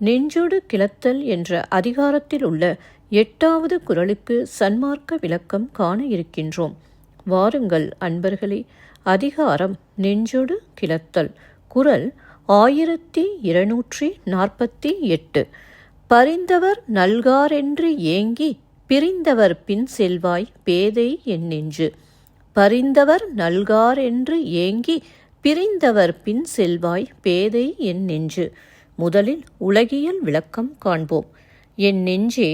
நெஞ்சோடு கிளத்தல் என்ற அதிகாரத்தில் உள்ள எட்டாவது குரலுக்கு சன்மார்க்க விளக்கம் காண இருக்கின்றோம். வாருங்கள் அன்பர்களே அதிகாரம் நெஞ்சொடு கிளத்தல். குரல் ஆயிரத்தி இருநூற்றி நாற்பத்தி எட்டு. பரிந்தவர் நல்காரென்று ஏங்கி பிரிந்தவர் பின் செல்வாய் பேதை என் நெஞ்சு. பரிந்தவர் நல்கார் என்று ஏங்கி பிரிந்தவர் பின் செல்வாய் பேதை என் நெஞ்சு. முதலில் உலகியல் விளக்கம் காண்போம். என் நெஞ்சே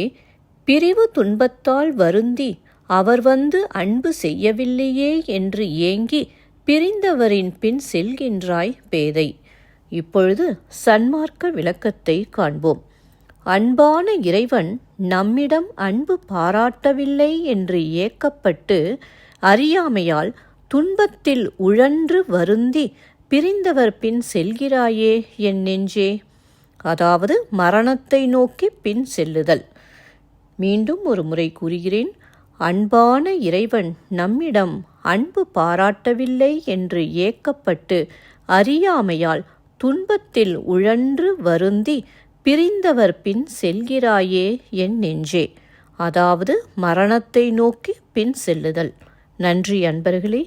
பிரிவு துன்பத்தால் வருந்தி அவர் வந்து அன்பு செய்யவில்லையே என்று ஏங்கி பிரிந்தவரின் பின் செல்கின்றாய் பேதை. இப்பொழுது சன்மார்க்க விளக்கத்தை காண்போம். அன்பான இறைவன் நம்மிடம் அன்பு பாராட்டவில்லை என்று ஏக்கப்பட்டு அறியாமையால் துன்பத்தில் உழன்று வருந்தி பிரிந்தவர் பின் செல்கிறாயே என் நெஞ்சே. அதாவது மரணத்தை நோக்கி பின் செல்லுதல். மீண்டும் ஒரு முறை கூறுகிறேன் அன்பான இறைவன் நம்மிடம் அன்பு பாராட்டவில்லை என்று ஏக்கப்பட்டு அறியாமையால் துன்பத்தில் உழன்று வருந்தி பிரிந்தவர் பின் செல்கிறாயே என் நெஞ்சே. அதாவது மரணத்தை நோக்கி பின் செல்லுதல். நன்றி அன்பர்களே.